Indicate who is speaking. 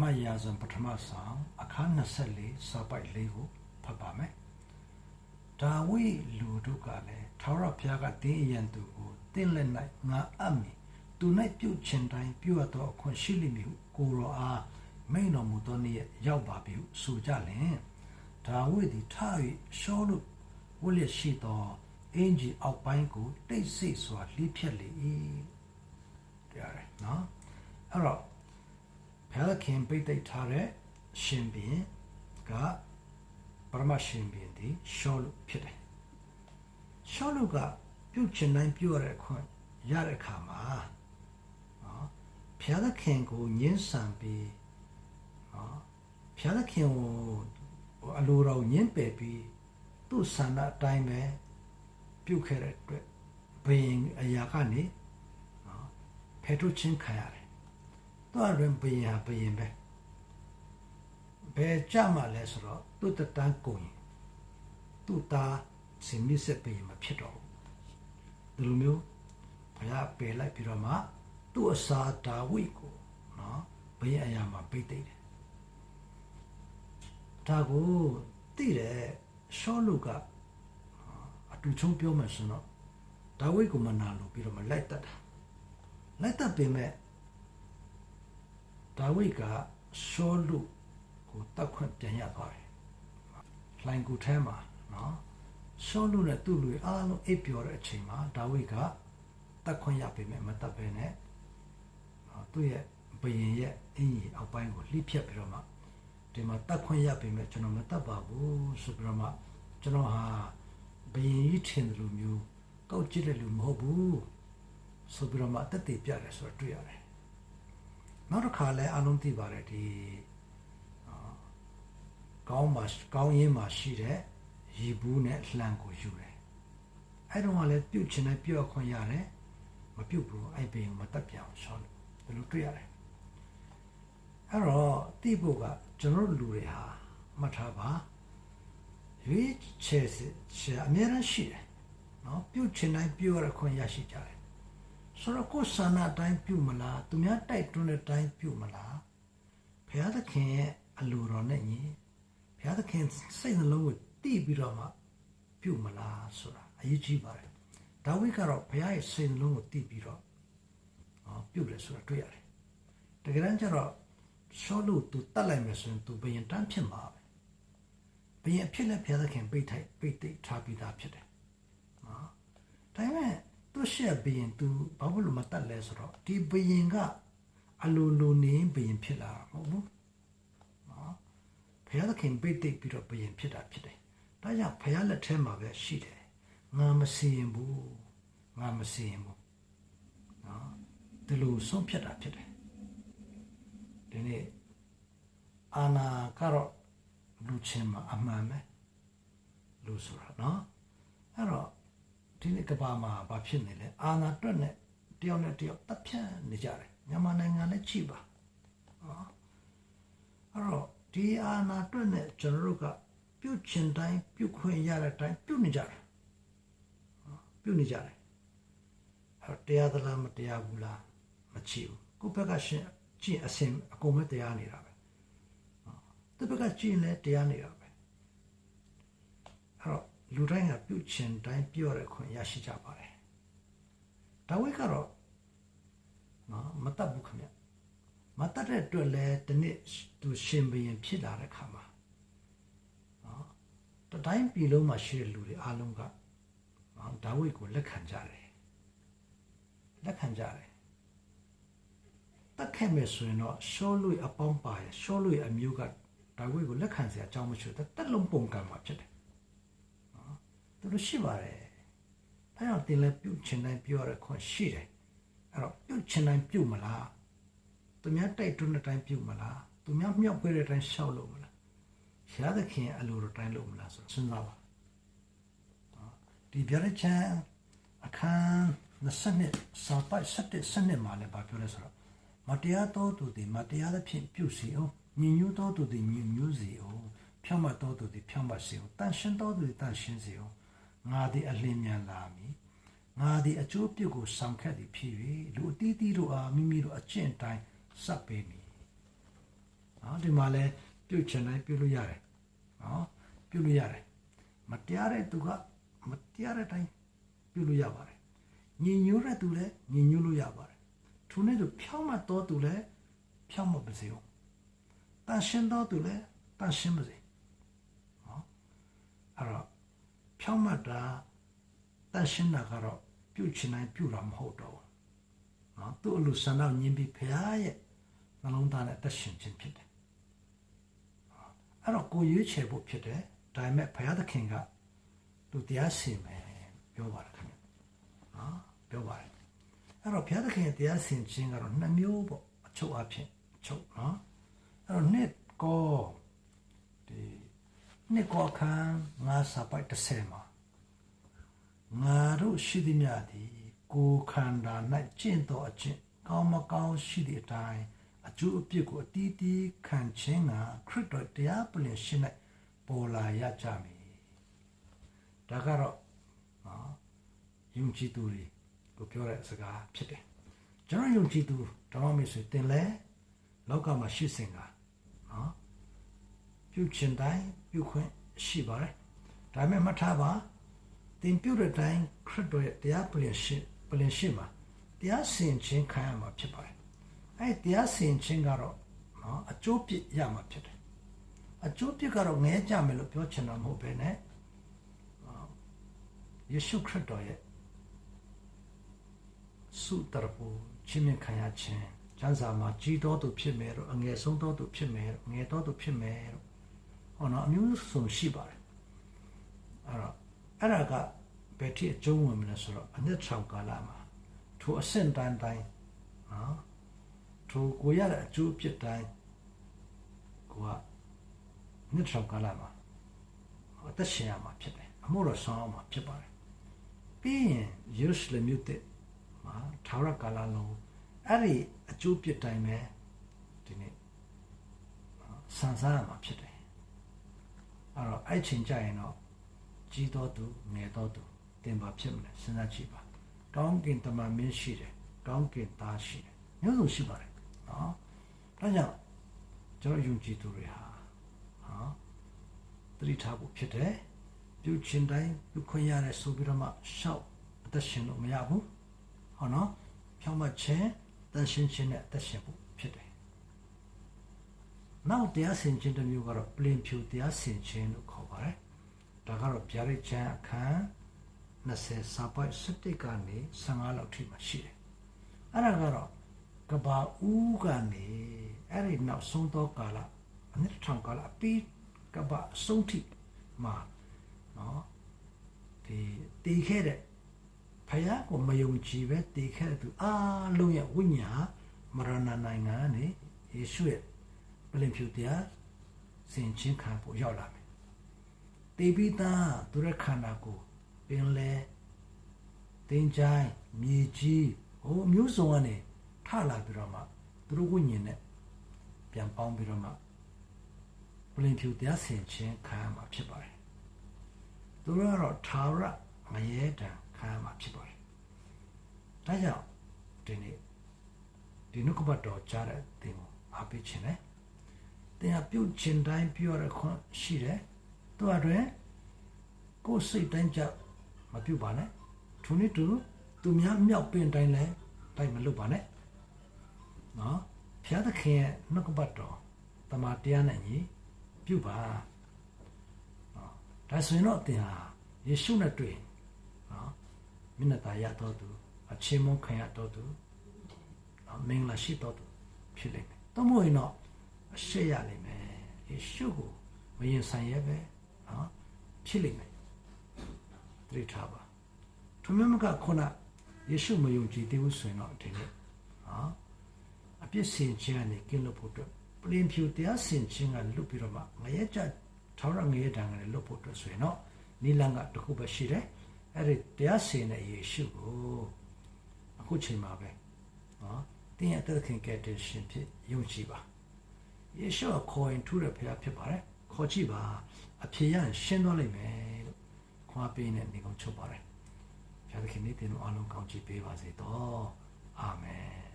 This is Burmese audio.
Speaker 1: မရာဇံပထမဆောင်အခန်း24စာပိုက်၄ကိုဖတ်ပါမယ်။ဒါဝိလူတို့ကလည်းထာဝရဘုရားကတင်းအရန်သူကိုတင်းလက်၌ငါအပ်မည်သူ၌ပြုတ်ချင်တိုင်းပြုတ်သောအခွင့်ရှိလိမ့်မည်ဟုကိုရောအားမိန်တော်မူသောနေ့ရောက်ပါပြီဟုဆိုကြလင်ဒါဝိသည်ထ၍ရှောလုဝိလျက်ရှိသောအင်ဂျီအောက်ပိုင်းကိုတိတ်ဆိတ်စွာလှိဖြက်လေ၏တရားရယ်နော်အဲ့တော့ ဘုရားခင်ပိတ်သိက်ထားတဲ့ရှင်ဘင်ကပရမရှင်ဘင်ဒီရှောလုဖြစ်တယ်ရှောလုကပြုတ်ချင်တိုင်းပြုတ်ရတဲ့ခွင့်ရတဲ့အခါမှာနော်ဘုရားခင်ကိုညှင်းဆန်ပြီးနော်ဘုရားခင်ကိုအလိုတော်ညှင်းပယ်ပြီးသူ့ဆန္ဒအတိုင်းပဲပြုတ်ခဲ့တဲ့အတွက်ဘယင်အရာကနေနော်ဖဲထုတ်ချင်းခံရတယ် တော့ရင်ဘယင်ဟာဘယင်ပဲဘယ်ကြမှာလဲဆိုတော့သူ့တတန်းကိုရင်သူ့သားစင်မစ်ဆက်ဘယင်မဖြစ်တော့ဘူးဒီလိုမျိုးဘုရားပယ်လိုက်ပြီးတော့မှသူ့အစာဒါဝိကိုနော်ဘယင်အရာမှာပိတ်သိတယ်ဒါကိုသိတယ်ရှောလူကအတူချုံပြောမှဆိုတော့ဒါဝိကိုမနာလို့ပြီးတော့မလိုက်တတ်တာလိုက်တတ်ပေမဲ့ ဒါဝိဒ်ကရှောလုကိုတတ်ခွင့်ပြန်ရသွားတယ်။လှိုင်ကူထဲမှာနော်ရှောလုနဲ့သူ့လူအားလုံးအိပ်ပျော်တဲ့အချိန်မှာဒါဝိဒ်ကတတ်ခွင့်ရပေမဲ့မတတ်ဘဲနဲ့နော်သူ့ရဲ့ဘယင်ရဲ့အင်းကြီးအောက်ပိုင်းကိုလှိဖြတ်ပြီးတော့မှဒီမှာတတ်ခွင့်ရပေမဲ့ကျွန်တော်မတတ်ပါဘူးဆိုပြီးတော့မှကျွန်တော်ဟာဘယင်ကြီးထင်တယ်လို့မျိုးကောက်ကြည့်တဲ့လူမဟုတ်ဘူးဆိုပြီးတော့မှတက်တည်ပြတယ်ဆိုတော့တွေ့ရတယ် နောက်တစ်ခါလဲအလုံးသိပါတယ်ဒီအာကောင်းမှာကောင်းရင်းမှာရှိတဲ့ရီဘူးနဲ့လှန်ကိုယူတယ်အဲ့တော့ကလည်းပြုတ်ချင်တဲ့ပြုတ်ခွင့်ရတယ်မပြုတ်ဘူးအဲ့ပင်မတက်ပြောင်ရှောင်းတယ်လို့တွေ့ရတယ်အဲ့တော့တိဖို့ကကျွန်တော်တို့လူတွေဟာမှတ်ထားပါရွေးချယ်ချယ်အများအားရှိတယ်နော်ပြုတ်ချင်တိုင်းပြုတ်ရခွင့်ရရှိကြတယ် ဆိုတော့ကိုယ်ဆန္ဒအတိုင်းပြုမလားသူများတိုက်တွန်းတဲ့အတိုင်းပြုမလားဘုရားသခင်ရဲ့အလိုတော်နဲ့ညီဘုရားသခင်စိတ်နှလုံးကိုတည်ပြီးတော့မှပြုမလားဆိုတာအရေးကြီးပါတယ်ဒါဝိဒ်ကတော့ဘုရားရဲ့စိတ်နှလုံးကိုတည်ပြီးတော့ဟောပြုတယ်ဆိုတာတွေ့ရတယ်တကယ်တမ်းကျတော့ရှောလို့သူတတ်လိုက်မယ်ဆိုရင်သူဘယင်တန်းဖြစ်မှာပဲဘယင်အဖြစ်နဲ့ဘုရားသခင်ပိတ်ထိုက်ပိတ်သိပ်ထားပြီးသားဖြစ်တယ်နော်ဒါပေမဲ့ သူရှက်ဘယင်သူဘာလို့မတတ်လဲဆိုတော့ဒီဘယင်ကအလိုလိုနေဘယင်ဖြစ်လာတာမဟုတ်ဘူးနော်ဘုရားသခင်ပိတ်သိပ်ပြီးတော့ဘယင်ဖြစ်တာဖြစ်တယ်ဒါကြောင့်ဘုရားလက်ထဲမှာပဲရှိတယ်ငါမစီရင်ဘူးငါမစီရင်ဘူးနော်ဒီလိုဆုံးဖြတ်တာဖြစ်တယ်ဒီနေ့အာနာကတော့လူချင်းမှာအမှန်ပဲလူဆိုတာနော်အဲ့တော့ ဒီနေ့ကဘာမှာဘာဖြစ်နေလဲအာနာတွက်နဲ့တယောက်နဲ့တယောက်တပ်ဖြတ်နေကြတယ်မြန်မာနိုင်ငံလည်းချိပါနော်အဲ့တော့ဒီအာနာတွက်နဲ့ကျွန်တော်တို့ကပြုတ်ချင်တိုင်းပြုတ်ခွင့်ရတဲ့အတိုင်းပြုတ်နေကြတယ်နော်ပြုတ်နေကြတယ်အဲ့တော့တရားသလားမတရားဘူးလားမချိဘူးကိုယ့်ဘက်ကရှင်ကြည့်အစင်အကုန်ပဲတရားနေတာပဲနော်သူဘက်ကကြည့်လဲတရားနေတာပဲအဲ့တော့ လူတိုင်းကပြုတ်ချင်တိုင်းပြောရခွင့်ရရှိကြပါတယ်ဒါဝိဒ်ကတော့နော်မတတ်ဘူးခင်ဗျမတတ်တဲ့အတွက်လဲဒီနေ့သူရှင်ဘရင်ဖြစ်လာတဲ့ခါမှာနော်တတိုင်းပြည်လုံးမှာရှိတဲ့လူတွေအားလုံးကနော်ဒါဝိဒ်ကိုလက်ခံကြတယ်လက်ခံကြတယ်တက်ခဲ့မယ်ဆိုရင်တော့ရှောလွေအပေါင်းပါရရှောလွေအမျိုးကဒါဝိဒ်ကိုလက်ခံစရာအကြောင်းမရှိဘူးတက်လုံးပုံကံမှာဖြစ်တယ်သူ တို့ရှိပါတယ်။ဒါကြောင့်တင်လဲပြုတ်ချင်တိုင်းပြောရခွင့်ရှိတယ်။အဲ့တော့ပြုတ်ချင်တိုင်းပြုတ်မလား။သူများတိုက်တွန်းတဲ့တိုင်းပြုတ်မလား။သူများမြောက်ပေးတဲ့တိုင်းရှောက်လို့မလား။ရှားသခင်အလိုတော်တိုင်းလို့မလားဆိုတော့စဉ်းစားပါ။နော်ဒီပြရချန်အခန်း20စာပိုက်7စနစ်မှာလည်းဗာပြောလဲဆိုတော့မတရားတော်သူသည်မတရားသဖြင့်ပြုတ်စီအောင်ညဉ့်ညူးတော်သူသည်ညဉ့်ညူးစီအောင်ဖြောင့်မတ်တော်သူသည်ဖြောင့်မတ်စီအောင်တန်ရှင်းတော်သူသည်တန်ရှင်းစီအောင် ငါသည်အလင်းမြန်လာမည်ငါသည်အကျိုးပြုကိုဆောင်ခက်သည်ဖြစ်၍လူအတီးတီးတို့အားမိမိတို့အကျင့်တိုင်းစပ်ပေးမည်နော်ဒီမှာလဲပြုတ်ချင်တိုင်းပြုတ်လို့ရတယ်နော်ပြုတ်လို့ရတယ်မတရားတဲ့သူကမတရားတဲ့တိုင်းပြုတ်လို့ရပါတယ်ညီညွတ်တဲ့သူလည်းညီညွတ်လို့ရပါတယ်ထိုနေ့သူဖြောင်းမတော်သူလည်းဖြောင်းမပါစေဘူးတန်ရှင်းတော်သူလည်းတန်ရှင်းပါစေနော်အဲ့တော့ ဖြောင်းမတာတန်ရှင်းတာကတော့ပြုတ်ချင်တိုင်းပြုတ်တာမဟုတ်တော့ဘူးနော်သူ့အလိုဆန္ဒညင်ပြီးဖရားရဲ့နှလုံးသားနဲ့အသက်ရှင်ခြင်းဖြစ်တယ်အဲ့တော့ကိုရွေးချယ်ဖို့ဖြစ်တယ်ဒါပေမဲ့ဘုရားသခင်ကသူတရားစင်မယ်ပြောပါတယ်ခင်ဗျနော်ပြောပါတယ်အဲ့တော့ဘုရားသခင်ရဲ့တရားစင်ခြင်းကတော့နှစ်မျိုးပေါ့အချုပ်အဖြစ်အချုပ်နော်အဲ့တော့နှစ်ကောဒီ နှစ်ကောခန်းငါစာပိုက်30မှာငါတို့ရှိသည်များသည်ကိုယ်ခန္ဓာ၌ကျင့်တော်အကျင့်ကောင်းမကောင်းရှိသည့်အတိုင်းအကျိုးအပြစ်ကိုအတီးတီးခံခြင်းကခရစ်တော်တရားပလင်ရှင်း၌ပေါ်လာရကြမည်ဒါကတော့နော်ယုံကြည်သူတွေကိုပြောတဲ့စကားဖြစ်တယ်ကျွန်တော်ယုံကြည်သူတော်မေဆိုတင်လဲလောကမှာရှိစင်ကနော် ပြုချင်တိုင်းပြုခွင့်ရှိပါတယ်ဒါပေမဲ့မှတ်ထားပါတင်ပြုတဲ့တိုင်းခရစ်တော်ရဲ့တရားပလင်ရှင်းပလင်ရှင်းမှာတရားစင်ခြင်းခံရမှာဖြစ်ပါတယ်အဲ့တရားစင်ခြင်းကတော့နော်အကျိုးပြရမှာဖြစ်တယ်အကျိုးပြကတော့ငဲကြမယ်လို့ပြောချင်တာမဟုတ်ပဲねယေရှုခရစ်တော်ရဲ့စုတရပူချင်းမြခံရခြင်းကျမ်းစာမှာကြီးတော်သူဖြစ်မယ်တော့အငယ်ဆုံးတော်သူဖြစ်မယ်ငယ်တော်သူဖြစ်မယ်တော့ ဟောနော်အမျိုးစုံရှိပါတယ်အဲ့တော့အဲ့ဒါကဘယ်ထိအကျုံးဝင်မလဲဆိုတော့အနှစ်၆ကာလမှာထိုအဆင့်တန်းတိုင်းနော်ထိုကိုရတဲ့အကျိုးပြစ်တိုင်းကိုကနှစ်၆ကာလမှာအသက်ရှင်ရမှာဖြစ်တယ်အမှုတော်ဆောင်ရမှာဖြစ်ပါတယ်ပြီးရင်ယေရုရှလင်မြို့တဲ့မှာထာဝရကာလလုံးအဲ့ဒီအကျိုးပြစ်တိုင်းပဲဒီနေ့ဆန်စားရမှာဖြစ်တယ် အဲ့တော့အဲ့ချိန်ကြရင်တော့ကြီးတော်သူငယ်တော်သူတင်ပါဖြစ်မလဲစဉ်းစားကြည့်ပါကောင်းကင်တမန်မင်းရှိတယ်ကောင်းကင်သားရှိတယ်မျိုးစုံရှိပါတယ်နော်ဒါကြောင့်ကျွန်တော်ယုံကြည်သူတွေဟာနော်တတိထားဖို့ဖြစ်တယ်ပြုချင်တိုင်းပြုခွင့်ရတဲ့ဆိုပြီးတော့မှရှောက်အသက်ရှင်လို့မရဘူးဟောနော်ဖြောင်းမခြင်းတန်ရှင်းခြင်းနဲ့အသက်ရှင်ဖို့ဖြစ်တယ် နောက်တရားစင်ခြင်းတစ်မျိုးကတော့ပလင်ဖြူတရားစင်ခြင်းလို့ခေါ်ပါတယ်ဒါကတော့ဗျာဒိတ်ချမ်းအခန်း20စာပိုက်17ကနေ15လောက်ထိမှရှိတယ်အဲ့ဒါကတော့ကဘာဦးကနေအဲ့ဒီနောက်ဆုံးသောကာလအနည်းထောင်ကာလအပြီးကဘာအဆုံးထိမှာနော်ဒီတည်ခဲ့တဲ့ဖယားကိုမယုံကြည်ပဲတည်ခဲ့တဲ့သူအားလုံးရဲ့ဝိညာဉ်မရဏနိုင်ငံနဲ့ယေရှုရဲ့ ပလင်ဖြူတရားစင်ချင်းခံဖို့ရောက်လာမယ်တည်ပြီးသားသူရဲ့ခန္ဓာကိုပင်လဲတင်ချိုင်းမြေကြီးဟိုမျိုးစုံကနေထလာပြီးတော့မှသူတို့ဝိညာဉ်နဲ့ပြန်ပေါင်းပြီးတော့မှပလင်ဖြူတရားဆင်ခြင်းခံရမှာဖြစ်ပါတယ်သူတို့ကတော့ထာဝရမရေတံခံရမှာဖြစ်ပါတယ်ဒါကြောင့်ဒီနေ့ဒီနုကပတ်တော်ကြားတဲ့သင်ကိုအားပေးခြင်းနဲ့ သင်ဟာပြုတ်ခြင်းတိုင်းပြောရခွင့်ရှိတယ်သူအတွင်ကိုယ်စိတ်တိုင်းကြမပြုတ်ပါနဲ့ထိုနည်းတူသူများမြောက်ပင်တိုင်းလဲတိုင်းမလုပ်ပါနဲ့နော်ဘုရားသခင်ရဲ့နှုတ်ကပတ်တော်တမန်တရားနဲ့ညီပြုပါနော်ဒါဆိုရင်တော့တင်ဟာယေရှုနဲ့တွေ့နော်မျက်နှာသာရတော်သူအချင်းမခံရတော်သူနော်မင်္ဂလာရှိတော်သူဖြစ်လိမ့်မယ်တော့မဟုတ်ရင်တော့ အရှိရလိမ့်မယ်ယေရှုကိုမရင်ဆိုင်ရဲပဲနော်ဖြစ်လိမ့်မယ်တတိထားပါသူမျိုးမကခုနယေရှုမယုံကြည်သေးဘူးဆိုရင်တော့ဒီနေ့နော်အပြစ်စင်ခြင်းကနေကင်းလို့ဖို့အတွက်ပလင်ဖြူတရားစင်ခြင်းကလွတ်ပြီးတော့မှငရဲကြထောက်ရငရဲတံကနေလွတ်ဖို့အတွက်ဆိုရင်တော့နိလန်ကတခုပဲရှိတယ်အဲ့ဒီတရားစင်တဲ့ယေရှုကိုအခုချိန်မှာပဲနော်တင်းရဲ့တက်ခင်ကတဲ့ရှင်ဖြစ်ယုံကြည်ပါ ယေရှုကခေါ်ရင်ထူးတဲ့ဖခင်ဖြစ်ပါတယ်ခေါ်ကြည့်ပါအဖြေရရင်ရှင်းသွားလိမ့်မယ်လို့ခွာပေးနေနေကုန်ချုပ်ပါတယ်ဘုရားသခင်နေ့တင်တို့အားလုံးကောင်းချီးပေးပါစေတော့အာမင်